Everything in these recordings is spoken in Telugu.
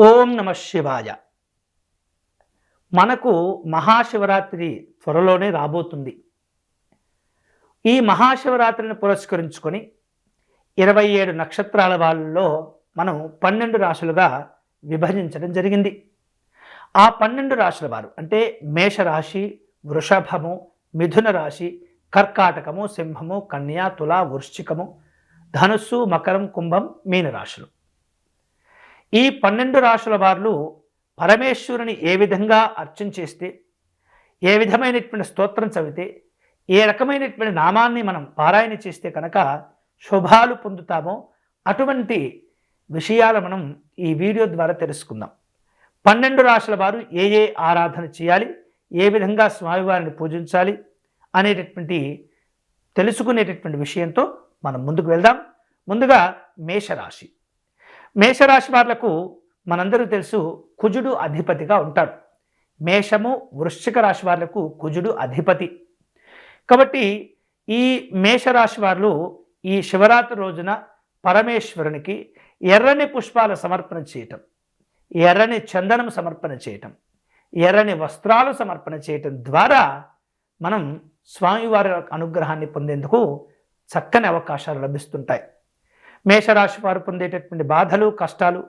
ఓం నమ శివాయ. మనకు మహాశివరాత్రి త్వరలోనే రాబోతుంది. ఈ మహాశివరాత్రిని పురస్కరించుకొని ఇరవై ఏడు నక్షత్రాల వాళ్ళలో మనం పన్నెండు రాశులుగా విభజించడం జరిగింది. ఆ పన్నెండు రాశుల వారు అంటే మేషరాశి వృషభము మిథున రాశి కర్కాటకము సింహము కన్యా తుల వృశ్చికము ధనుస్సు మకరం కుంభం మీనరాశులు. ఈ పన్నెండు రాశుల వారు పరమేశ్వరుని ఏ విధంగా అర్చన చేస్తే ఏ విధమైనటువంటి స్తోత్రం చదివితే ఏ రకమైనటువంటి నామాన్ని మనం పారాయణ చేస్తే కనుక శుభాలు పొందుతామో అటువంటి విషయాలు మనం ఈ వీడియో ద్వారా తెలుసుకుందాం. పన్నెండు రాశుల వారు ఏ ఏ ఆరాధన చేయాలి ఏ విధంగా స్వామివారిని పూజించాలి అనేటటువంటి తెలుసుకునేటటువంటి విషయంతో మనం ముందుకు వెళ్దాం. ముందుగా మేషరాశి. మేషరాశి వాళ్ళకు మనందరూ తెలుసు కుజుడు అధిపతిగా ఉంటాడు. మేషము వృశ్చిక రాశి వాళ్ళకు కుజుడు అధిపతి. కాబట్టి ఈ మేషరాశి వారు ఈ శివరాత్రి రోజున పరమేశ్వరునికి ఎర్రని పుష్పాలు సమర్పణ చేయటం ఎర్రని చందనం సమర్పణ చేయటం ఎర్రని వస్త్రాలు సమర్పణ చేయటం ద్వారా మనం స్వామివారి అనుగ్రహాన్ని పొందేందుకు చక్కని అవకాశాలు లభిస్తుంటాయి. మేషరాశి వారు పొందేటటువంటి బాధలు కష్టాలు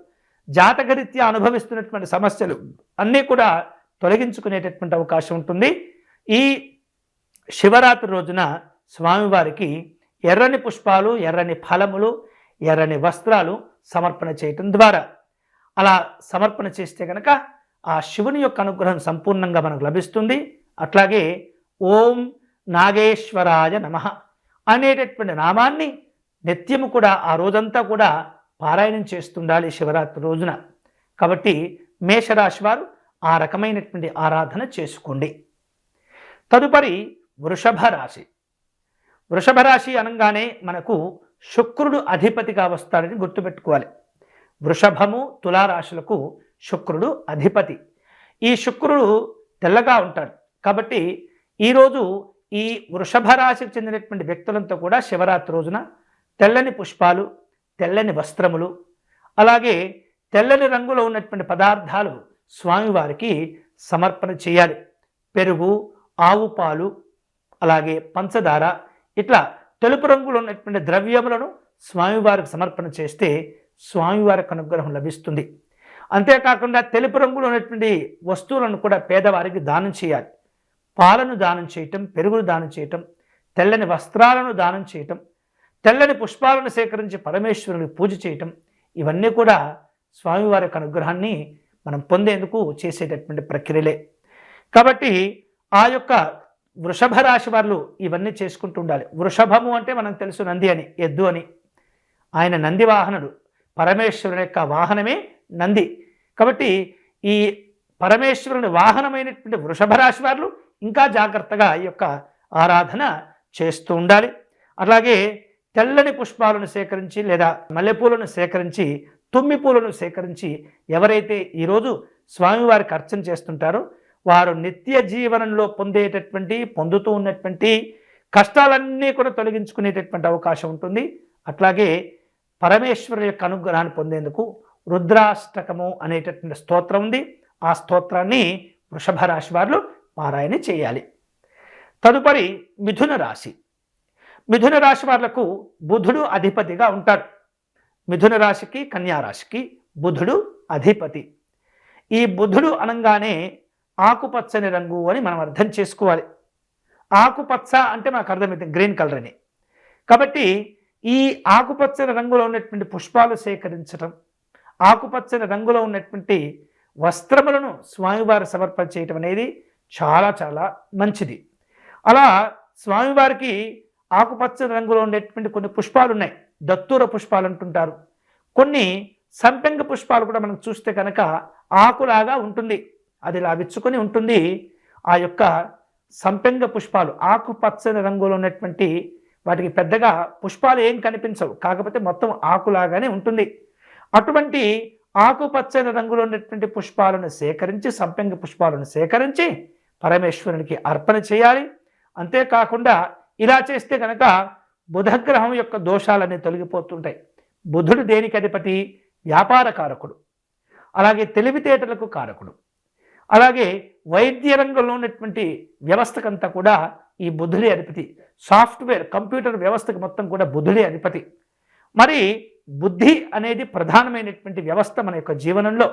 జాతకరీత్యా అనుభవిస్తున్నటువంటి సమస్యలు అన్నీ కూడా తొలగించుకునేటటువంటి అవకాశం ఉంటుంది. ఈ శివరాత్రి రోజున స్వామివారికి ఎర్రని పుష్పాలు ఎర్రని ఫలములు ఎర్రని వస్త్రాలు సమర్పణ చేయటం ద్వారా. అలా సమర్పణ చేస్తే కనుక ఆ శివుని యొక్క అనుగ్రహం సంపూర్ణంగా మనకు లభిస్తుంది. అట్లాగే ఓం నాగేశ్వరాయ నమ అనేటటువంటి నామాన్ని నిత్యము కూడా ఆ రోజంతా కూడా పారాయణం చేస్తుండాలి శివరాత్రి రోజున. కాబట్టి మేషరాశి వారు ఆ రకమైనటువంటి ఆరాధన చేసుకోండి. తదుపరి వృషభ రాశి. వృషభ రాశి అనగానే మనకు శుక్రుడు అధిపతిగా వస్తాడని గుర్తుపెట్టుకోవాలి. వృషభము తులారాశులకు శుక్రుడు అధిపతి. ఈ శుక్రుడు తెల్లగా ఉంటాడు. కాబట్టి ఈరోజు ఈ వృషభ రాశికి చెందినటువంటి వ్యక్తులంతా కూడా శివరాత్రి రోజున తెల్లని పుష్పాలు తెల్లని వస్త్రములు అలాగే తెల్లని రంగులో ఉన్నటువంటి పదార్థాలు స్వామివారికి సమర్పణ చేయాలి. పెరుగు ఆవు పాలు అలాగే పంచదార ఇట్లా తెలుపు రంగులో ఉన్నటువంటి ద్రవ్యములను స్వామివారికి సమర్పణ చేస్తే స్వామివారికి అనుగ్రహం లభిస్తుంది. అంతేకాకుండా తెలుపు రంగులో ఉన్నటువంటి వస్తువులను కూడా పేదవారికి దానం చేయాలి. పాలను దానం చేయటం పెరుగును దానం చేయటం తెల్లని వస్త్రాలను దానం చేయటం తెల్లని పుష్పాలను సేకరించి పరమేశ్వరుని పూజ చేయటం ఇవన్నీ కూడా స్వామివారి యొక్క అనుగ్రహాన్ని మనం పొందేందుకు చేసేటటువంటి ప్రక్రియలే. కాబట్టి ఆ యొక్క వృషభ రాశి వాళ్ళు ఇవన్నీ చేసుకుంటూ ఉండాలి. వృషభము అంటే మనం తెలుసు నంది అని ఎద్దు అని. ఆయన నంది వాహనుడు. పరమేశ్వరుని యొక్క వాహనమే నంది. కాబట్టి ఈ పరమేశ్వరుని వాహనమైనటువంటి వృషభ రాశి వాళ్ళు ఇంకా జాగ్రత్తగా ఈ యొక్క ఆరాధన చేస్తూ ఉండాలి. అలాగే తెల్లని పుష్పాలను సేకరించి లేదా మల్లెపూలను సేకరించి తుమ్మి పూలను సేకరించి ఎవరైతే ఈరోజు స్వామివారికి అర్చన చేస్తుంటారో వారు నిత్య జీవనంలో పొందేటటువంటి పొందుతూ ఉన్నటువంటి కష్టాలన్నీ కూడా తొలగించుకునేటటువంటి అవకాశం ఉంటుంది. అట్లాగే పరమేశ్వరు యొక్క అనుగ్రహాన్ని పొందేందుకు రుద్రాష్టకము అనేటటువంటి స్తోత్రం ఉంది. ఆ స్తోత్రాన్ని వృషభ రాశి వారు పారాయణ చేయాలి. తదుపరి మిథున రాశి. మిథున రాశి వాళ్ళకు బుధుడు అధిపతిగా ఉంటాడు. మిథున రాశికి కన్యారాశికి బుధుడు అధిపతి. ఈ బుధుడు అనగానే ఆకుపచ్చని రంగు అని మనం అర్థం చేసుకోవాలి. ఆకుపచ్చ అంటే మనకు అర్థమవుతుంది గ్రీన్ కలర్ అని. కాబట్టి ఈ ఆకుపచ్చని రంగులో ఉన్నటువంటి పుష్పాలు సేకరించడం ఆకుపచ్చని రంగులో ఉన్నటువంటి వస్త్రములను స్వామివారి సమర్పణ చేయటం అనేది చాలా చాలా మంచిది. అలా స్వామివారికి ఆకుపచ్చని రంగులో ఉండేటువంటి కొన్ని పుష్పాలు ఉన్నాయి దత్తూర పుష్పాలు అంటుంటారు. కొన్ని సంపెంగ పుష్పాలు కూడా మనం చూస్తే కనుక ఆకులాగా ఉంటుంది. అది ఇలా విచ్చుకొని ఉంటుంది. ఆ యొక్క సంపెంగ పుష్పాలు ఆకుపచ్చని రంగులో ఉన్నటువంటి వాటికి పెద్దగా పుష్పాలు ఏం కనిపించవు. కాకపోతే మొత్తం ఆకులాగానే ఉంటుంది. అటువంటి ఆకుపచ్చని రంగులో ఉన్నటువంటి పుష్పాలను సేకరించి సంపెంగ పుష్పాలను సేకరించి పరమేశ్వరునికి అర్పణ చేయాలి. అంతేకాకుండా ఇలా చేస్తే కనుక బుధగ్రహం యొక్క దోషాలన్నీ తొలగిపోతుంటాయి. బుధుడు దేనికి అధిపతి? వ్యాపార కారకుడు అలాగే తెలివితేటలకు కారకుడు. అలాగే వైద్య రంగంలో ఉన్నటువంటి వ్యవస్థకంతా కూడా ఈ బుద్ధుడి అధిపతి. సాఫ్ట్వేర్ కంప్యూటర్ వ్యవస్థకు మొత్తం కూడా బుద్ధుడి అధిపతి. మరి బుద్ధి అనేది ప్రధానమైనటువంటి వ్యవస్థ మన యొక్క జీవనంలో.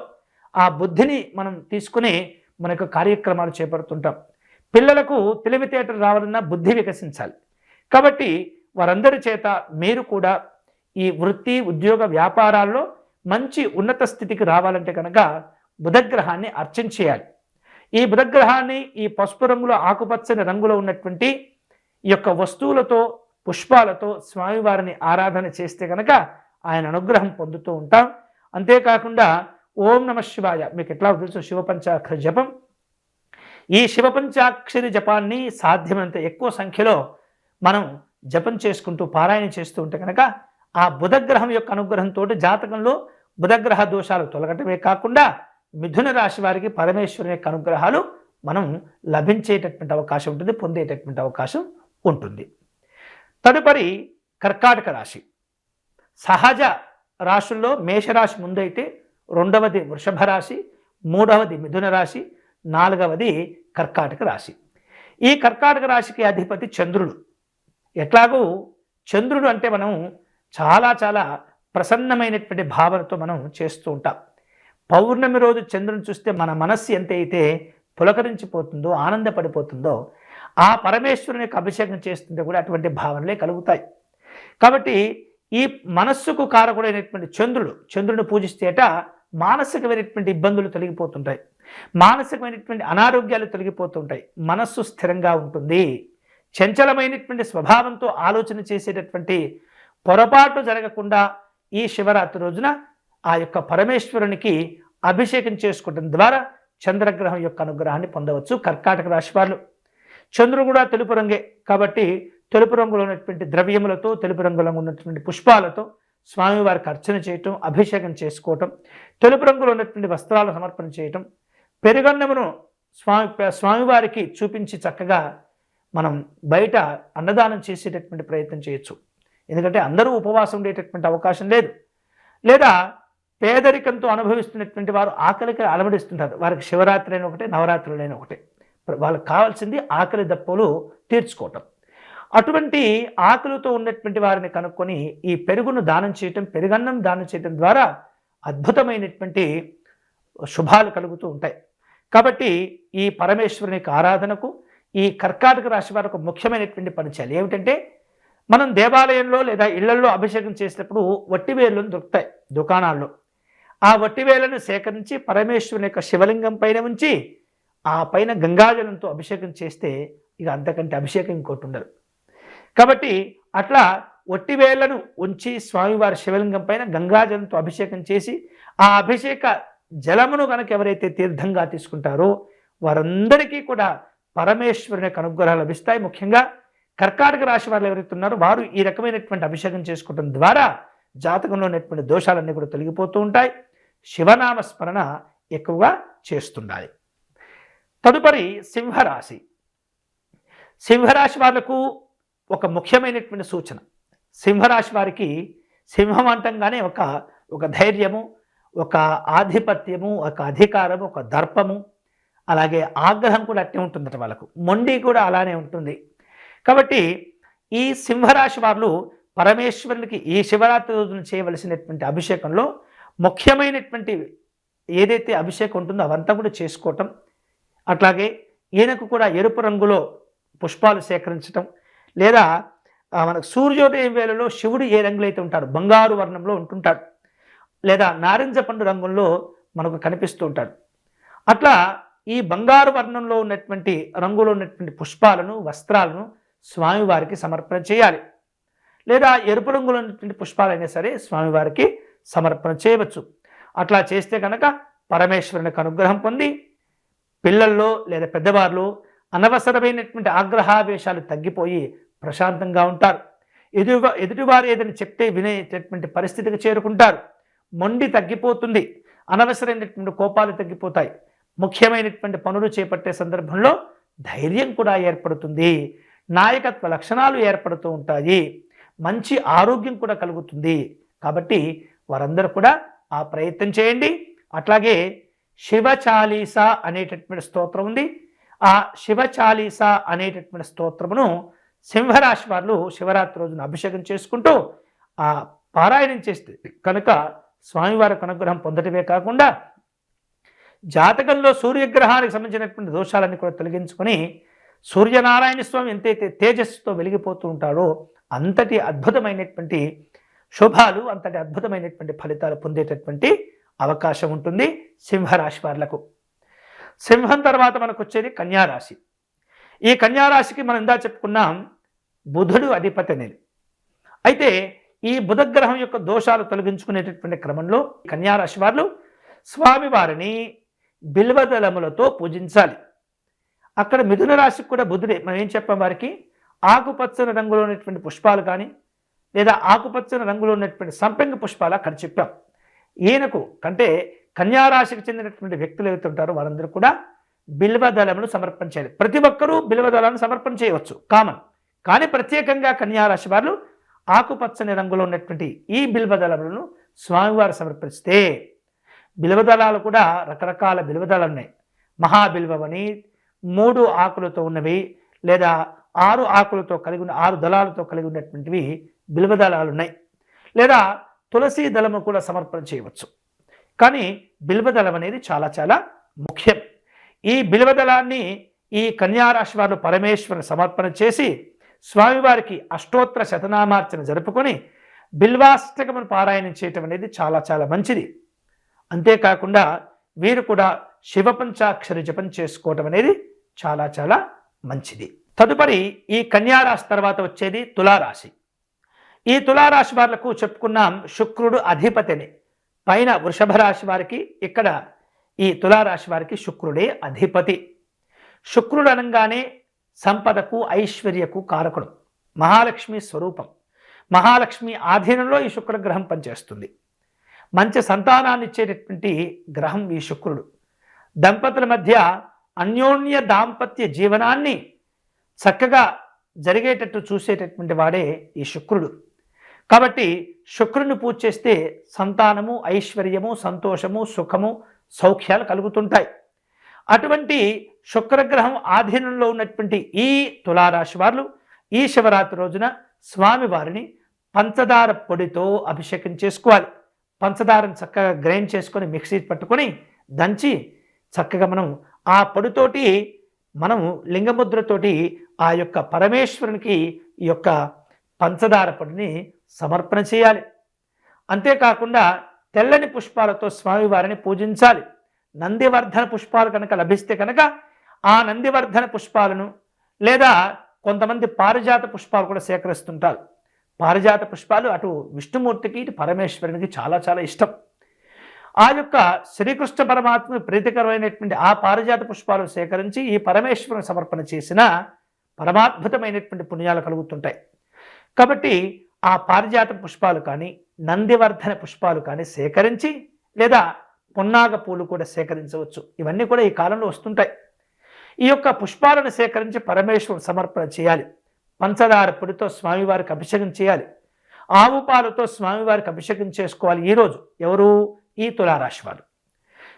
ఆ బుద్ధిని మనం తీసుకుని మన యొక్క కార్యక్రమాలు చేపడుతుంటాం. పిల్లలకు తెలివితేటలు రావాలన్నా బుద్ధి వికసించాలి. కాబట్టి వారందరి చేత మీరు కూడా ఈ వృత్తి ఉద్యోగ వ్యాపారాల్లో మంచి ఉన్నత స్థితికి రావాలంటే కనుక బుధగ్రహాన్ని అర్చన చేయాలి. ఈ బుధగ్రహాన్ని ఈ పసుపు రంగులో ఆకుపచ్చని రంగులో ఉన్నటువంటి ఈ యొక్క వస్తువులతో పుష్పాలతో స్వామివారిని ఆరాధన చేస్తే కనుక ఆయన అనుగ్రహం పొందుతూ ఉంటాం. అంతేకాకుండా ఓం నమ శివాయ మీకు ఎట్లా తెలుసు? శివపంచాఖ జపం. ఈ శివపంచాక్షరి జపాన్ని సాధ్యమైనంత ఎక్కువ సంఖ్యలో మనం జపం చేసుకుంటూ పారాయణ చేస్తూ ఉంటే కనుక ఆ బుధగ్రహం యొక్క అనుగ్రహంతో జాతకంలో బుధగ్రహ దోషాలు తొలగటమే కాకుండా మిథున రాశి వారికి పరమేశ్వరుని యొక్క అనుగ్రహాలు మనం లభించేటటువంటి అవకాశం ఉంటుంది పొందేటటువంటి అవకాశం ఉంటుంది. తదుపరి కర్కాటక రాశి. సహజ రాశుల్లో మేషరాశి ముందైతే రెండవది వృషభ రాశి మూడవది మిథున రాశి నాలుగవది కర్కాటక రాశి. ఈ కర్కాటక రాశికి అధిపతి చంద్రుడు. ఎట్లాగూ చంద్రుడు అంటే మనం చాలా చాలా ప్రసన్నమైనటువంటి భావనతో మనం చేస్తూ ఉంటాం. పౌర్ణమి రోజు చంద్రుని చూస్తే మన మనస్సు ఎంత అయితే పులకరించిపోతుందో ఆనందపడిపోతుందో ఆ పరమేశ్వరుని యొక్క అభిషేకం చేస్తుంటే కూడా అటువంటి భావనలే కలుగుతాయి. కాబట్టి ఈ మనస్సుకు కారకుడైనటువంటి చంద్రుడు చంద్రుని పూజిస్తేట మానసికమైనటువంటి ఇబ్బందులు తొలగిపోతుంటాయి. మానసికమైనటువంటి అనారోగ్యాలు తొలగిపోతుంటాయి. మనస్సు స్థిరంగా ఉంటుంది. చంచలమైనటువంటి స్వభావంతో ఆలోచన చేసేటటువంటి పొరపాటు జరగకుండా ఈ శివరాత్రి రోజున ఆ యొక్క పరమేశ్వరునికి అభిషేకం చేసుకోవడం ద్వారా చంద్రగ్రహం యొక్క అనుగ్రహాన్ని పొందవచ్చు. కర్కాటక రాశి వాళ్ళు చంద్రుడు కూడా తెలుపు రంగే కాబట్టి తెలుపు రంగులో ఉన్నటువంటి ద్రవ్యములతో తెలుపు రంగులో ఉన్నటువంటి పుష్పాలతో స్వామివారికి అర్చన చేయటం అభిషేకం చేసుకోవటం తెలుపు రంగులో ఉన్నటువంటి వస్త్రాలు సమర్పణ చేయటం పెరుగన్నమును స్వామి స్వామివారికి చూపించి చక్కగా మనం బయట అన్నదానం చేసేటటువంటి ప్రయత్నం చేయొచ్చు. ఎందుకంటే అందరూ ఉపవాసం ఉండేటటువంటి అవకాశం లేదు. లేదా పేదరికంతో అనుభవిస్తున్నటువంటి వారు ఆకలికి అలమడిస్తుంటారు వారికి శివరాత్రి అయిన ఒకటే నవరాత్రులైన ఒకటే. వాళ్ళకి కావాల్సింది ఆకలి దప్పలు తీర్చుకోవటం. అటువంటి ఆకలితో ఉన్నటువంటి వారిని కనుక్కొని ఈ పెరుగును దానం చేయటం పెరుగన్నం దానం చేయటం ద్వారా అద్భుతమైనటువంటి శుభాలు కలుగుతూ ఉంటాయి. కాబట్టి ఈ పరమేశ్వరుని ఆరాధనకు ఈ కర్కాటక రాశి వారికి ముఖ్యమైనటువంటి పని చేయాలి ఏమిటంటే మనం దేవాలయంలో లేదా ఇళ్ళలో అభిషేకం చేసినప్పుడు వట్టివేళ్ళు దొరుకుతాయి దుకాణాల్లో. ఆ వట్టివేలను సేకరించి పరమేశ్వరుని యొక్క శివలింగం పైన ఉంచి ఆ పైన గంగాజలంతో అభిషేకం చేస్తే ఇక అంతకంటే అభిషేకం ఇంకోటి ఉండదు. కాబట్టి అట్లా ఒట్టివేళ్ళను ఉంచి స్వామివారి శివలింగం పైన గంగాజలంతో అభిషేకం చేసి ఆ అభిషేక జలమును కనుక ఎవరైతే తీర్థంగా తీసుకుంటారో వారందరికీ కూడా పరమేశ్వరుని యొక్క అనుగ్రహాలు లభిస్తాయి. ముఖ్యంగా కర్కాటక రాశి వారు ఎవరైతే ఉన్నారో వారు ఈ రకమైనటువంటి అభిషేకం చేసుకోవడం ద్వారా జాతకంలో ఉన్నటువంటి దోషాలన్నీ కూడా తొలగిపోతూ ఉంటాయి. శివనామ స్మరణ ఎక్కువగా చేస్తుండాలి. తదుపరి సింహరాశి. సింహరాశి వాళ్ళకు ఒక ముఖ్యమైనటువంటి సూచన. సింహరాశి వారికి సింహం అంటంగానే ఒక ఒక ధైర్యము ఒక ఆధిపత్యము ఒక అధికారము ఒక దర్పము అలాగే ఆగ్రహం కూడా అట్టే ఉంటుందట వాళ్ళకు. మొండి కూడా అలానే ఉంటుంది. కాబట్టి ఈ సింహరాశి వారు పరమేశ్వరునికి ఈ శివరాత్రి రోజున చేయవలసినటువంటి అభిషేకంలో ముఖ్యమైనటువంటి ఏదైతే అభిషేకం ఉంటుందో అవంతా కూడా చేసుకోవటం అట్లాగే ఈయనకు కూడా ఎరుపు రంగులో పుష్పాలు సేకరించటం లేదా మనకు సూర్యోదయం వేళలో శివుడు ఏ రంగులైతే ఉంటాడు బంగారు వర్ణంలో ఉంటుంటాడు. లేదా నారింజ పండు రంగుల్లో మనకు కనిపిస్తూ ఉంటాడు. అట్లా ఈ బంగారు వర్ణంలో ఉన్నటువంటి రంగులో ఉన్నటువంటి పుష్పాలను వస్త్రాలను స్వామివారికి సమర్పణ చేయాలి. లేదా ఎరుపు రంగులో ఉన్నటువంటి పుష్పాలైనా సరే స్వామివారికి సమర్పణ చేయవచ్చు. అట్లా చేస్తే కనుక పరమేశ్వరునికి అనుగ్రహం పొంది పిల్లల్లో లేదా పెద్దవాళ్ళు అనవసరమైనటువంటి ఆగ్రహావేశాలు తగ్గిపోయి ప్రశాంతంగా ఉంటారు. ఎదురుగా ఎదుటివారు ఏదైనా చెప్తే వినేటటువంటి పరిస్థితికి చేరుకుంటారు. మొండి తగ్గిపోతుంది. అనవసరమైనటువంటి కోపాలు తగ్గిపోతాయి. ముఖ్యమైనటువంటి పనులు చేపట్టే సందర్భంలో ధైర్యం కూడా ఏర్పడుతుంది. నాయకత్వ లక్షణాలు ఏర్పడుతూ ఉంటాయి. మంచి ఆరోగ్యం కూడా కలుగుతుంది. కాబట్టి వారందరూ కూడా ఆ ప్రయత్నం చేయండి. అట్లాగే శివ చాలీస అనేటటువంటి స్తోత్రం ఉంది. ఆ శివ చాలీస అనేటటువంటి స్తోత్రమును సింహరాశి వాళ్ళు శివరాత్రి రోజున అభిషేకం చేసుకుంటూ ఆ పారాయణం చేస్తే కనుక స్వామివారికి అనుగ్రహం పొందటమే కాకుండా జాతకంలో సూర్యగ్రహానికి సంబంధించినటువంటి దోషాలన్నీ కూడా తొలగించుకొని సూర్యనారాయణ స్వామి ఎంతైతే తేజస్సుతో వెలిగిపోతూ ఉంటాడో అంతటి అద్భుతమైనటువంటి శుభాలు అంతటి అద్భుతమైనటువంటి ఫలితాలు పొందేటటువంటి అవకాశం ఉంటుంది సింహరాశి వారులకు సింహం తర్వాత మనకు వచ్చేది కన్యారాశి. ఈ కన్యారాశికి మనం ఇందా చెప్పుకున్నాం బుధుడు అధిపతి అనేది అయితే ఈ బుధగ్రహం యొక్క దోషాలు తొలగించుకునేటటువంటి క్రమంలో కన్యారాశి వారు స్వామివారిని బిల్వదళములతో పూజించాలి. అక్కడ మిథున రాశికి కూడా బుధుడే. మనం ఏం చెప్పాం వారికి? ఆకుపచ్చని రంగులో ఉన్నటువంటి పుష్పాలు కానీ లేదా ఆకుపచ్చని రంగులో ఉన్నటువంటి సంపెంగ పుష్పాలు అక్కడ చెప్పాం. ఈయనకు కంటే కన్యారాశికి చెందినటువంటి వ్యక్తులు ఏవైతే ఉంటారో వారందరూ కూడా బిల్వదళమును సమర్పణ చేయాలి. ప్రతి ఒక్కరూ బిల్వదళాలను సమర్పణ చేయవచ్చు. కామన్. కానీ ప్రత్యేకంగా కన్యారాశి వారు ఆకుపచ్చని రంగులో ఉన్నటువంటి ఈ బిల్వదళములను స్వామివారు సమర్పిస్తే బిల్వదళాలు కూడా రకరకాల బిల్వదళాలు ఉన్నాయి. మహాబిల్వమని మూడు ఆకులతో ఉన్నవి లేదా ఆరు ఆకులతో కలిగి ఉన్న ఆరు దళాలతో కలిగి ఉన్నటువంటివి బిల్వదళాలు ఉన్నాయి. లేదా తులసి దళము కూడా సమర్పణ చేయవచ్చు. కానీ బిల్వదళం అనేది చాలా చాలా ముఖ్యం. ఈ బిల్వదళాన్ని ఈ కన్యారాశి వారు పరమేశ్వరుని సమర్పణ చేసి స్వామివారికి అష్టోత్తర శతనామార్చన జరుపుకొని బిల్వాష్టకమును పారాయణం చేయటం అనేది చాలా చాలా మంచిది. అంతేకాకుండా వీరు కూడా శివ పంచాక్షరి జపం చేసుకోవటం అనేది చాలా చాలా మంచిది. తదుపరి ఈ కన్యారాశి తర్వాత వచ్చేది తులారాశి. ఈ తులారాశి వాళ్ళకు చెప్పుకున్నాం శుక్రుడు అధిపతిని. పైన వృషభ రాశి వారికి ఇక్కడ ఈ తులారాశి వారికి శుక్రుడే అధిపతి. శుక్రుడు అనగానే సంపదకు ఐశ్వర్యకు కారకుడు. మహాలక్ష్మి స్వరూపం. మహాలక్ష్మి ఆధీనంలో ఈ శుక్రగ్రహం పనిచేస్తుంది. మంచి సంతానాన్ని ఇచ్చేటటువంటి గ్రహం ఈ శుక్రుడు. దంపతుల మధ్య అన్యోన్య దాంపత్య జీవనాన్ని చక్కగా జరిగేటట్టు చూసేటటువంటి వాడే ఈ శుక్రుడు. కాబట్టి శుక్రుని పూజ చేస్తే సంతానము ఐశ్వర్యము సంతోషము సుఖము సౌఖ్యాలు కలుగుతుంటాయి. అటువంటి శుక్రగ్రహం ఆధీనంలో ఉన్నటువంటి ఈ తులారాశి వారు ఈ శివరాత్రి రోజున స్వామివారిని పంచదార పొడితో అభిషేకం చేసుకోవాలి. పంచదారను చక్కగా గ్రైండ్ చేసుకొని మిక్సీ పట్టుకొని దంచి చక్కగా మనం ఆ పొడితోటి మనము లింగముద్రతోటి ఆ యొక్క పరమేశ్వరునికి ఈ యొక్క పంచదార పొడిని సమర్పణ చేయాలి. అంతేకాకుండా తెల్లని పుష్పాలతో స్వామివారిని పూజించాలి. నందివర్ధన పుష్పాలు కనుక లభిస్తే కనుక ఆ నందివర్ధన పుష్పాలను లేదా కొంతమంది పారిజాత పుష్పాలు కూడా సేకరిస్తుంటారు. పారిజాత పుష్పాలు అటు విష్ణుమూర్తికి ఇటు పరమేశ్వరునికి చాలా చాలా ఇష్టం. ఆ యొక్క శ్రీకృష్ణ పరమాత్మ ప్రీతికరమైనటువంటి ఆ పారిజాత పుష్పాలు సేకరించి ఈ పరమేశ్వరుని సమర్పణ చేసిన పరమాద్భుతమైనటువంటి పుణ్యాలు కలుగుతుంటాయి. కాబట్టి ఆ పారిజాత పుష్పాలు కానీ నందివర్ధన పుష్పాలు కానీ సేకరించి లేదా పున్నాగ పూలు కూడా సేకరించవచ్చు. ఇవన్నీ కూడా ఈ కాలంలో వస్తుంటాయి. ఈ యొక్క పుష్పాలను సేకరించి పరమేశ్వరుడు సమర్పణ చేయాలి. పంచదార పొడితో స్వామివారికి అభిషేకం చేయాలి. ఆవు పాలతో స్వామివారికి అభిషేకం చేసుకోవాలి ఈరోజు ఎవరు? ఈ తులారాశి వారు.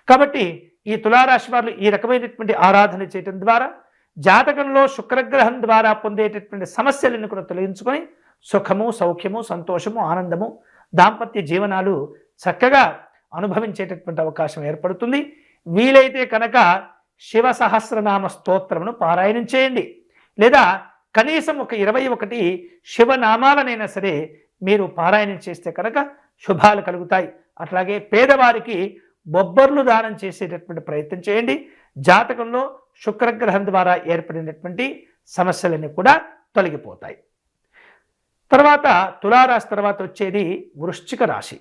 కాబట్టి ఈ తులారాశి వారు ఈ రకమైనటువంటి ఆరాధన చేయటం ద్వారా జాతకంలో శుక్రగ్రహం ద్వారా పొందేటటువంటి సమస్యలను కూడా తొలగించుకొని సుఖము సౌఖ్యము సంతోషము ఆనందము దాంపత్య జీవనాలు చక్కగా అనుభవించేటటువంటి అవకాశం ఏర్పడుతుంది. వీలైతే కనుక శివ సహస్రనామ స్తోత్రమును పారాయణం చేయండి. లేదా కనీసం ఒక ఇరవై ఒకటి శివనామాలనైనా సరే మీరు పారాయణం చేస్తే కనుక శుభాలు కలుగుతాయి. అట్లాగే పేదవారికి బొబ్బర్లు దానం చేసేటటువంటి ప్రయత్నం చేయండి. జాతకంలో శుక్రగ్రహం ద్వారా ఏర్పడినటువంటి సమస్యలన్నీ కూడా తొలగిపోతాయి. తర్వాత తులారాశి తర్వాత వచ్చేది వృశ్చిక రాశి.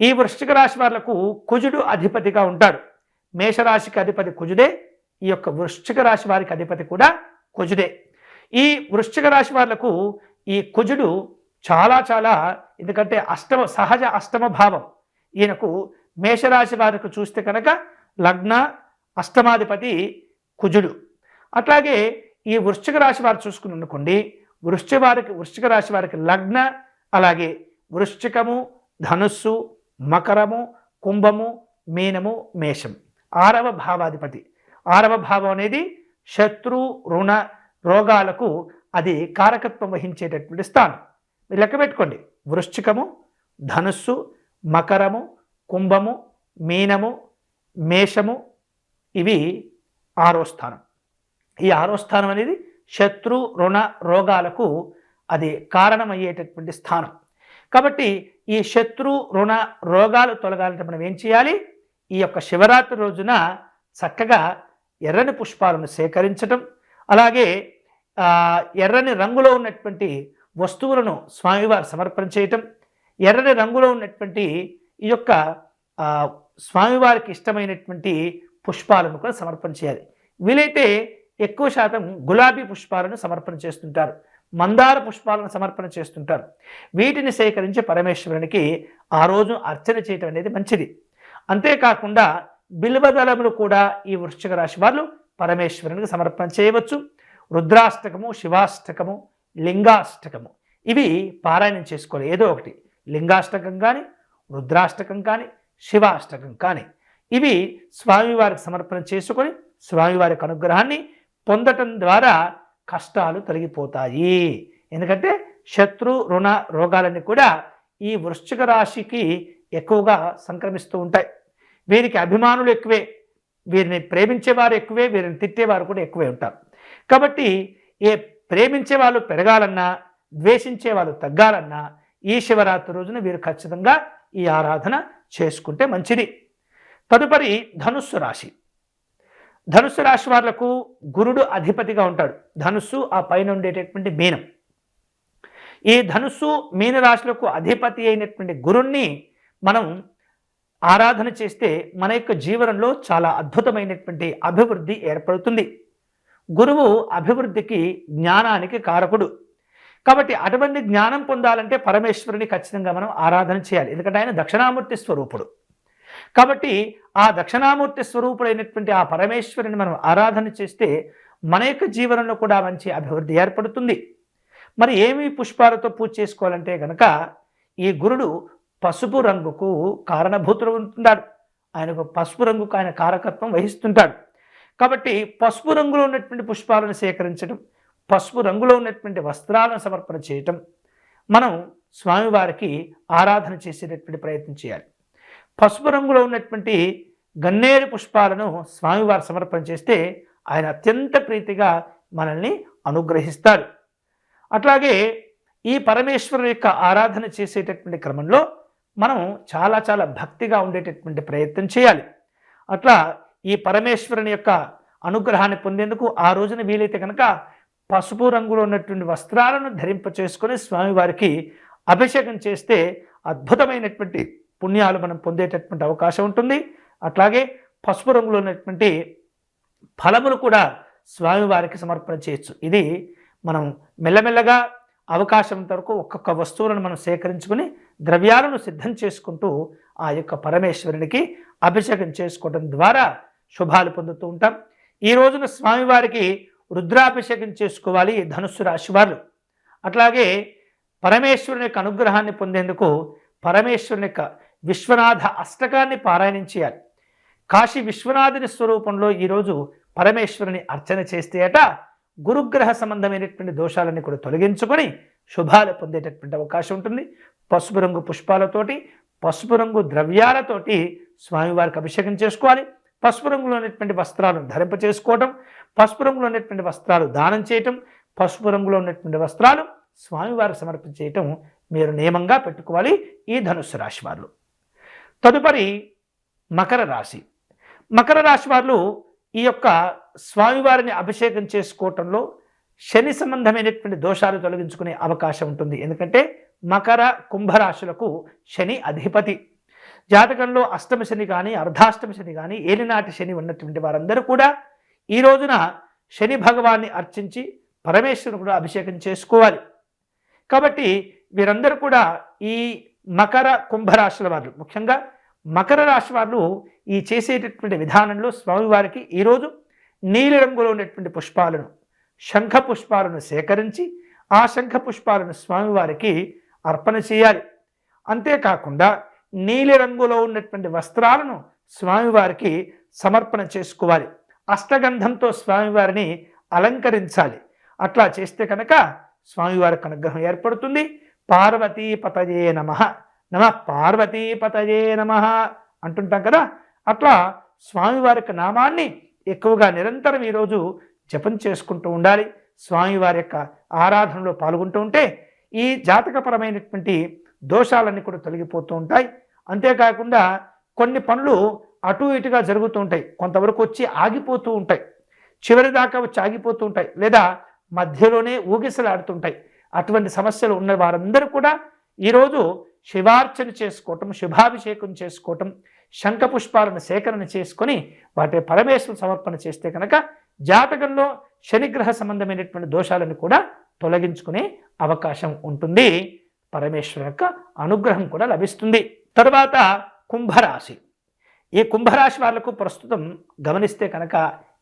ఈ వృశ్చిక రాశి వాళ్ళకు కుజుడు అధిపతిగా ఉంటాడు. మేషరాశికి అధిపతి కుజుడే ఈ యొక్క వృశ్చిక రాశి వారికి అధిపతి కూడా కుజుడే. ఈ వృశ్చిక రాశి వాళ్ళకు ఈ కుజుడు చాలా చాలా ఎందుకంటే అష్టమ సహజ అష్టమ భావం. ఈయనకు మేషరాశి వారికి చూస్తే కనుక లగ్న అష్టమాధిపతి కుజుడు. అట్లాగే ఈ వృశ్చిక రాశి వారు చూసుకుని అనుకోండి వృశ్చిక వారికి వృశ్చిక రాశి వారికి లగ్న అలాగే వృశ్చికము ధనుస్సు మకరము కుంభము మీనము మేషం. ఆరవ భావాధిపతి. ఆరవ భావం అనేది శత్రు రుణ రోగాలకు అది కారకత్వం వహించేటటువంటి స్థానం. మీరు లెక్క పెట్టుకోండి. వృశ్చికము ధనుస్సు మకరము కుంభము మీనము మేషము ఇవి ఆరో స్థానం. ఈ ఆరో స్థానం అనేది శత్రు రుణ రోగాలకు అది కారణమయ్యేటటువంటి స్థానం. కాబట్టి ఈ శత్రు రుణ రోగాలు తొలగాలంటే మనం ఏం చేయాలి? ఈ యొక్క శివరాత్రి రోజున చక్కగా ఎర్రని పుష్పాలను సేకరించటం అలాగే ఎర్రని రంగులో ఉన్నటువంటి వస్తువులను స్వామివారు సమర్పణ చేయటం ఎర్రని రంగులో ఉన్నటువంటి ఈ యొక్క స్వామివారికి ఇష్టమైనటువంటి పుష్పాలను కూడా సమర్పణ చేయాలి. వీలైతే ఎక్కువ శాతం గులాబీ పుష్పాలను సమర్పణ చేస్తుంటారు. మందార పుష్పాలను సమర్పణ చేస్తుంటారు. వీటిని సేకరించి పరమేశ్వరునికి ఆ రోజు అర్చన చేయటం అనేది మంచిది. అంతేకాకుండా బిల్వదళములు కూడా ఈ వృశ్చిక రాశి వాళ్ళు పరమేశ్వరునికి సమర్పణ చేయవచ్చు. రుద్రాష్టకము శివాష్టకము లింగాష్టకము. ఇవి పారాయణం చేసుకోవాలి. ఏదో ఒకటి. లింగాష్టకం కానీ రుద్రాష్టకం కానీ శివాష్టకం కానీ. ఇవి స్వామివారికి సమర్పణ చేసుకొని స్వామివారికి అనుగ్రహాన్ని పొందటం ద్వారా కష్టాలు తొలగిపోతాయి. ఎందుకంటే శత్రు రుణ రోగాలన్నీ కూడా ఈ వృశ్చిక రాశికి ఎక్కువగా సంక్రమిస్తూ ఉంటాయి. వీరికి అభిమానులు ఎక్కువే. వీరిని ప్రేమించేవారు ఎక్కువే వీరిని తిట్టేవారు కూడా ఎక్కువే ఉంటారు. కాబట్టి ఏ ప్రేమించే వాళ్ళు పెరగాలన్నా ద్వేషించే వాళ్ళు తగ్గాలన్నా ఈ శివరాత్రి రోజున వీరు ఖచ్చితంగా ఈ ఆరాధన చేసుకుంటే మంచిది. తదుపరి ధనుస్సు రాశి. ధనుస్సు రాశి వాళ్ళకు గురుడు అధిపతిగా ఉంటాడు. ధనుస్సు ఆ పైన ఉండేటటువంటి మీనం. ఈ ధనుస్సు మీన రాశులకు అధిపతి అయినటువంటి గురుణ్ణి మనం ఆరాధన చేస్తే మన యొక్క జీవనంలో చాలా అద్భుతమైనటువంటి అభివృద్ధి ఏర్పడుతుంది. గురువు అభివృద్ధికి జ్ఞానానికి కారకుడు. కాబట్టి అటువంటి జ్ఞానం పొందాలంటే పరమేశ్వరుని ఖచ్చితంగా మనం ఆరాధన చేయాలి. ఎందుకంటే ఆయన దక్షిణామూర్తి స్వరూపుడు. కాబట్టి ఆ దక్షిణామూర్తి స్వరూపుడైనటువంటి ఆ పరమేశ్వరుని మనం ఆరాధన చేస్తే మన యొక్క జీవనంలో కూడా మంచి అభివృద్ధి ఏర్పడుతుంది. మరి ఏమి పుష్పాలతో పూజ చేసుకోవాలంటే గనక ఈ గురుడు పసుపు రంగుకు కారణభూతుడు ఉంటున్నాడు. ఆయనకు పసుపు రంగుకు ఆయన కారకత్వం వహిస్తుంటాడు. కాబట్టి పసుపు రంగులో ఉన్నటువంటి పుష్పాలను సేకరించడం పసుపు రంగులో ఉన్నటువంటి వస్త్రాలను సమర్పణ చేయటం మనం స్వామివారికి ఆరాధన చేసేటటువంటి ప్రయత్నం చేయాలి. పసుపు రంగులో ఉన్నటువంటి గన్నేరు పుష్పాలను స్వామివారి సమర్పణ చేస్తే ఆయన అత్యంత ప్రీతిగా మనల్ని అనుగ్రహిస్తాడు అట్లాగే ఈ పరమేశ్వరు యొక్క ఆరాధన చేసేటటువంటి క్రమంలో మనం చాలా చాలా భక్తిగా ఉండేటటువంటి ప్రయత్నం చేయాలి. అట్లా ఈ పరమేశ్వరుని యొక్క అనుగ్రహాన్ని పొందేందుకు ఆ రోజున వీలైతే కనుక పసుపు రంగులో ఉన్నటువంటి వస్త్రాలను ధరింప చేసుకొని స్వామివారికి అభిషేకం చేస్తే అద్భుతమైనటువంటి పుణ్యాలు మనం పొందేటటువంటి అవకాశం ఉంటుంది. అట్లాగే పసుపు రంగులో ఉన్నటువంటి ఫలములు కూడా స్వామివారికి సమర్పణ చేయొచ్చు. ఇది మనం మెల్లమెల్లగా అవకాశం వరకు ఒక్కొక్క వస్తువులను మనం సేకరించుకుని ద్రవ్యాలను సిద్ధం చేసుకుంటూ ఆ యొక్క పరమేశ్వరునికి అభిషేకం చేసుకోవడం ద్వారా శుభాలు పొందుతూ ఉంటాం. ఈ రోజున స్వామివారికి రుద్రాభిషేకం చేసుకోవాలి ధనుస్సు రాశి వారు. అట్లాగే పరమేశ్వరుని యొక్క అనుగ్రహాన్ని పొందేందుకు పరమేశ్వరుని యొక్క విశ్వనాథ అష్టకాన్ని పారాయణం చేయాలి. కాశీ విశ్వనాథుని స్వరూపంలో ఈరోజు పరమేశ్వరుని అర్చన చేస్తే అట గురుగ్రహ సంబంధమైనటువంటి దోషాలన్నీ కూడా తొలగించుకొని శుభాలు పొందేటటువంటి అవకాశం ఉంటుంది. పసుపు రంగు పుష్పాలతోటి పసుపు రంగు ద్రవ్యాలతోటి స్వామివారికి అభిషేకం చేసుకోవాలి. పసుపు రంగులో ఉన్నటువంటి వస్త్రాలను ధరింప చేసుకోవటం పసుపు రంగులో ఉన్నటువంటి వస్త్రాలు దానం చేయటం పసుపు రంగులో ఉన్నటువంటి వస్త్రాలు స్వామివారికి సమర్పించేయటం మీరు నియమంగా పెట్టుకోవాలి ఈ ధనుస్సు రాశి వారు తదుపరి మకర రాశి. మకర రాశి వారు ఈ యొక్క స్వామివారిని అభిషేకం చేసుకోవటంలో శని సంబంధమైనటువంటి దోషాలు తొలగించుకునే అవకాశం ఉంటుంది. ఎందుకంటే మకర కుంభరాశులకు శని అధిపతి. జాతకంలో అష్టమ శని కానీ అర్ధాష్టమ శని కానీ ఏలినాటి శని ఉన్నటువంటి వారందరూ కూడా ఈ రోజున శని భగవాన్ని అర్చించి పరమేశ్వరుని కూడా అభిషేకం చేసుకోవాలి. కాబట్టి వీరందరూ కూడా ఈ మకర కుంభరాశుల వారు. ముఖ్యంగా మకర రాశి వారు ఈ చేసేటటువంటి విధానంలో స్వామివారికి ఈరోజు నీలిరంగులో ఉన్నటువంటి పుష్పాలను శంఖ పుష్పాలను సేకరించి ఆ శంఖ పుష్పాలను స్వామివారికి అర్పణ చేయాలి. అంతేకాకుండా నీలిరంగులో ఉన్నటువంటి వస్త్రాలను స్వామివారికి సమర్పణ చేసుకోవాలి. అష్టగంధంతో స్వామివారిని అలంకరించాలి. అట్లా చేస్తే కనుక స్వామివారికి అనుగ్రహం ఏర్పడుతుంది. పార్వతీపతయే నమ. నమ పార్వతీపతయే నమ అంటుంటాం కదా. అట్లా స్వామివారి నామాన్ని ఎక్కువగా నిరంతరం ఈరోజు జపం చేసుకుంటూ ఉండాలి. స్వామివారి యొక్క ఆరాధనలో పాల్గొంటూ ఉంటే ఈ జాతకపరమైనటువంటి దోషాలన్నీ కూడా తొలగిపోతూ ఉంటాయి. అంతేకాకుండా కొన్ని పనులు అటు ఇటుగా జరుగుతూ ఉంటాయి. కొంతవరకు వచ్చి ఆగిపోతూ ఉంటాయి. చివరి దాకా వచ్చి ఆగిపోతూ ఉంటాయి. లేదా మధ్యలోనే ఊగిసలాడుతుంటాయి అటువంటి సమస్యలు ఉన్న వారందరూ కూడా ఈరోజు శివార్చన చేసుకోవటం శుభాభిషేకం చేసుకోవటం శంఖ పుష్పాలను సేకరణ చేసుకొని వాటి పరమేశ్వర సమర్పణ చేస్తే కనుక జాతకంలో శనిగ్రహ సంబంధమైనటువంటి దోషాలను కూడా తొలగించుకునే అవకాశం ఉంటుంది. పరమేశ్వరు యొక్క అనుగ్రహం కూడా లభిస్తుంది. తరువాత కుంభరాశి. ఈ కుంభరాశి వాళ్ళకు ప్రస్తుతం గమనిస్తే కనుక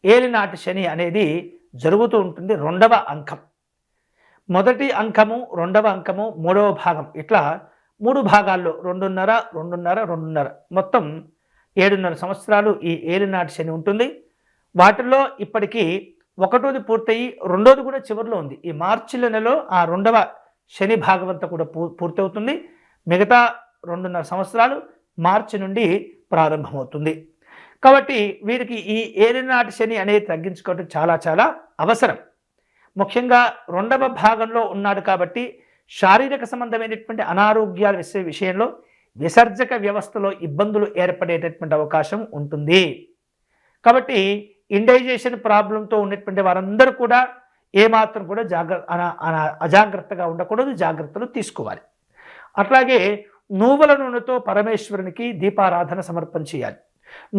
ఏలినాటి శని అనేది జరుగుతూ ఉంటుంది రెండవ అంకం. మొదటి అంకము రెండవ అంకము మూడవ భాగం. ఇట్లా మూడు భాగాల్లో రెండున్నర రెండున్నర రెండున్నర. మొత్తం ఏడున్నర సంవత్సరాలు ఈ ఏలినాటి శని ఉంటుంది. వాటిల్లో ఇప్పటికీ ఒకటోది పూర్తయి రెండోది కూడా చివరిలో ఉంది. ఈ మార్చిల నెలలో ఆ రెండవ శని భాగవంత కూడా పూ పూర్తవుతుంది. మిగతా రెండున్నర సంవత్సరాలు మార్చి నుండి ప్రారంభమవుతుంది. కాబట్టి వీరికి ఈ ఏలినాటి శని అనేది తగ్గించుకోవడం చాలా చాలా అవసరం. ముఖ్యంగా రెండవ భాగంలో ఉన్నాడు కాబట్టి శారీరక సంబంధమైనటువంటి అనారోగ్యాల విషయ విషయంలో విసర్జక వ్యవస్థలో ఇబ్బందులు ఏర్పడేటటువంటి అవకాశం ఉంటుంది. కాబట్టి ఇండైజేషన్ ప్రాబ్లంతో ఉన్నటువంటి వారందరూ కూడా ఏమాత్రం కూడా జాగ్ర అజాగ్రత్తగా ఉండకూడదు జాగ్రత్తలు తీసుకోవాలి. అట్లాగే నువ్వుల నూనెతో పరమేశ్వరునికి దీపారాధన సమర్పణ చేయాలి.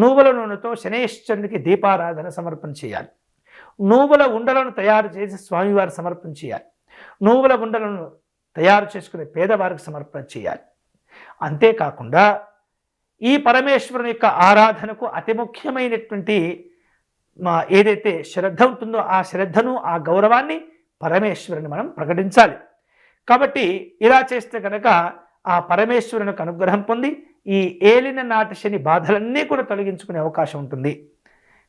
నువ్వుల నూనెతో శనేశ్వరునికి దీపారాధన సమర్పణ చేయాలి. నూవుల ఉండలను తయారు చేసి స్వామివారు సమర్పణ చేయాలి. నూవుల ఉండలను తయారు చేసుకునే పేదవారికి సమర్పణ చేయాలి. అంతేకాకుండా ఈ పరమేశ్వరుని యొక్క ఆరాధనకు అతి ముఖ్యమైనటువంటి మా ఏదైతే శ్రద్ధ ఉంటుందో ఆ శ్రద్ధను ఆ గౌరవాన్ని పరమేశ్వరుని మనం ప్రకటించాలి. కాబట్టి ఇలా చేస్తే కనుక ఆ పరమేశ్వరునికి అనుగ్రహం పొంది ఈ ఏలిన నాటి శని బాధలన్నీ కూడా తొలగించుకునే అవకాశం ఉంటుంది.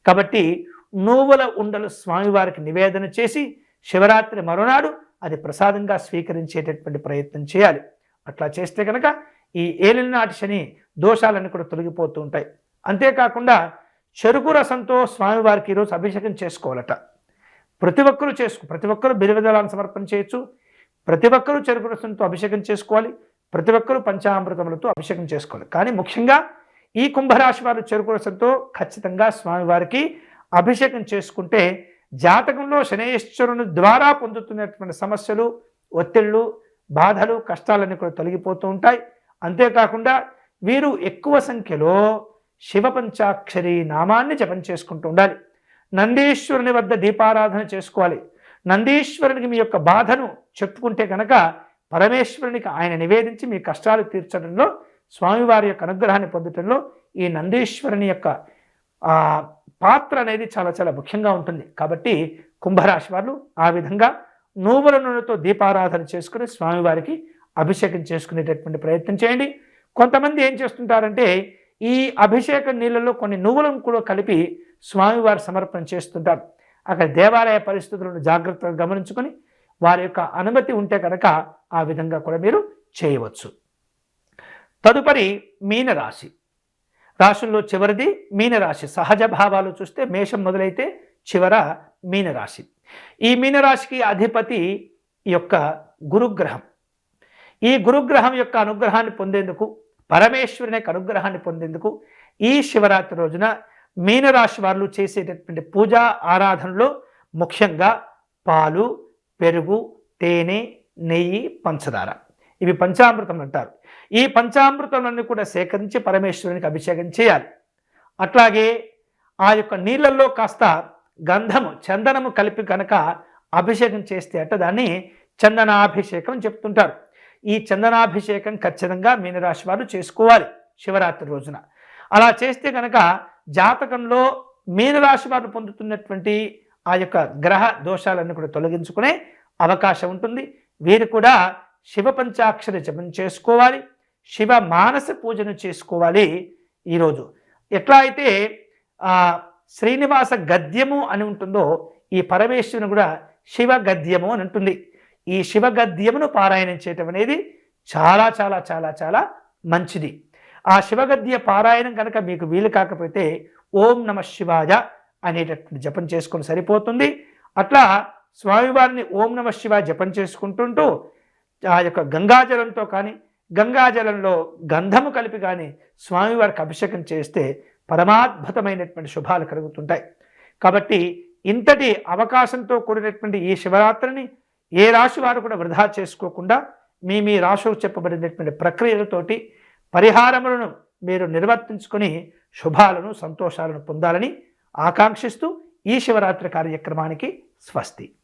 కాబట్టి నువ్వుల ఉండలు స్వామివారికి నివేదన చేసి శివరాత్రి మరునాడు అది ప్రసాదంగా స్వీకరించేటటువంటి ప్రయత్నం చేయాలి. అట్లా చేస్తే కనుక ఈ ఏలినాటి శని దోషాలన్నీ కూడా తొలగిపోతూ ఉంటాయి. అంతేకాకుండా చెరుకు రసంతో స్వామివారికి ఈరోజు అభిషేకం చేసుకోవాలట. ప్రతి ఒక్కరూ చేసుకు ప్రతి ఒక్కరూ బిరివిదలాన్ని సమర్పణ చేయొచ్చు. ప్రతి ఒక్కరూ చెరుకు రసంతో అభిషేకం చేసుకోవాలి. ప్రతి ఒక్కరూ పంచామృతములతో అభిషేకం చేసుకోవాలి. కానీ ముఖ్యంగా ఈ కుంభరాశి వారు చెరుకు రసంతో ఖచ్చితంగా స్వామివారికి అభిషేకం చేసుకుంటే జాతకంలో శనేశ్వరుని ద్వారా పొందుతున్నటువంటి సమస్యలు ఒత్తిళ్ళు బాధలు కష్టాలన్నీ కూడా తొలగిపోతూ ఉంటాయి. అంతేకాకుండా వీరు ఎక్కువ సంఖ్యలో శివ పంచాక్షరి నామాన్ని జపం చేసుకుంటూ ఉండాలి. నందీశ్వరుని వద్ద దీపారాధన చేసుకోవాలి. నందీశ్వరునికి మీ యొక్క బాధను చెప్పుకుంటే కనుక పరమేశ్వరునికి ఆయన నివేదించి మీ కష్టాలు తీర్చడంలో స్వామివారి యొక్క అనుగ్రహాన్ని పొందటంలో ఈ నందీశ్వరుని యొక్క పాత్ర అనేది చాలా చాలా ముఖ్యంగా ఉంటుంది. కాబట్టి కుంభరాశి వాళ్ళు ఆ విధంగా నూవుల నూనెతో దీపారాధన చేసుకుని స్వామివారికి అభిషేకం చేసుకునేటటువంటి ప్రయత్నం చేయండి. కొంతమంది ఏం చేస్తుంటారంటే ఈ అభిషేక నీళ్ళలో కొన్ని నువ్వులను కూడా కలిపి స్వామివారి సమర్పణ చేస్తుంటారు. అక్కడ దేవాలయ పరిస్థితులను జాగ్రత్తగా గమనించుకొని వారి యొక్క అనుమతి ఉంటే కనుక ఆ విధంగా కూడా మీరు చేయవచ్చు. తదుపరి మీనరాశి. రాశుల్లో చివరిది మీనరాశి. సహజ భావాలు చూస్తే మేషం మొదలైతే చివర మీనరాశి. ఈ మీనరాశికి అధిపతి యొక్క గురుగ్రహం. ఈ గురుగ్రహం యొక్క అనుగ్రహాన్ని పొందేందుకు పరమేశ్వరుని యొక్క అనుగ్రహాన్ని పొందేందుకు ఈ శివరాత్రి రోజున మీనరాశి వారు చేసేటటువంటి పూజా ఆరాధనలో ముఖ్యంగా పాలు పెరుగు తేనె నెయ్యి పంచదార. ఇవి పంచామృతం అంటారు. ఈ పంచామృతాలన్నీ కూడా సేకరించి పరమేశ్వరునికి అభిషేకం చేయాలి. అట్లాగే ఆ యొక్క నీళ్ళల్లో కాస్త గంధము చందనము కలిపి కనుక అభిషేకం చేస్తే అట్ట దాన్ని చందనాభిషేకం చెప్తుంటారు. ఈ చందనాభిషేకం ఖచ్చితంగా మీనరాశి వారు చేసుకోవాలి శివరాత్రి రోజున. అలా చేస్తే కనుక జాతకంలో మీనరాశి వారు పొందుతున్నటువంటి ఆ యొక్క గ్రహ దోషాలన్నీ కూడా తొలగించుకునే అవకాశం ఉంటుంది. వీరు కూడా శివ పంచాక్షరి జపం చేసుకోవాలి శివ మానస పూజను చేసుకోవాలి ఈరోజు. ఎట్లా అయితే శ్రీనివాస గద్యము అని ఉంటుందో ఈ పరమేశ్వరుని కూడా శివ గద్యము అని ఉంటుంది. ఈ శివ గద్యమును పారాయణం చేయటం అనేది చాలా చాలా చాలా చాలా మంచిది. ఆ శివగద్య పారాయణం కనుక మీకు వీలు కాకపోతే ఓం నమ శివాయ అనేటటువంటి జపం చేసుకుని సరిపోతుంది. అట్లా స్వామివారిని ఓం నమ శివాయ జపం చేసుకుంటుంటూ ఆ యొక్క గంగాజలంతో కానీ గంగాజలంలో గంధము కలిపి కానీ స్వామివారికి అభిషేకం చేస్తే పరమాద్భుతమైనటువంటి శుభాలు కలుగుతుంటాయి. కాబట్టి ఇంతటి అవకాశంతో కూడినటువంటి ఈ శివరాత్రిని ఏ రాశి వారు కూడా వృధా చేసుకోకుండా మీ మీ రాశులకు చెప్పబడినటువంటి ప్రక్రియలతోటి పరిహారములను మీరు నిర్వర్తించుకొని శుభాలను సంతోషాలను పొందాలని ఆకాంక్షిస్తూ ఈ శివరాత్రి కార్యక్రమానికి స్వస్తి.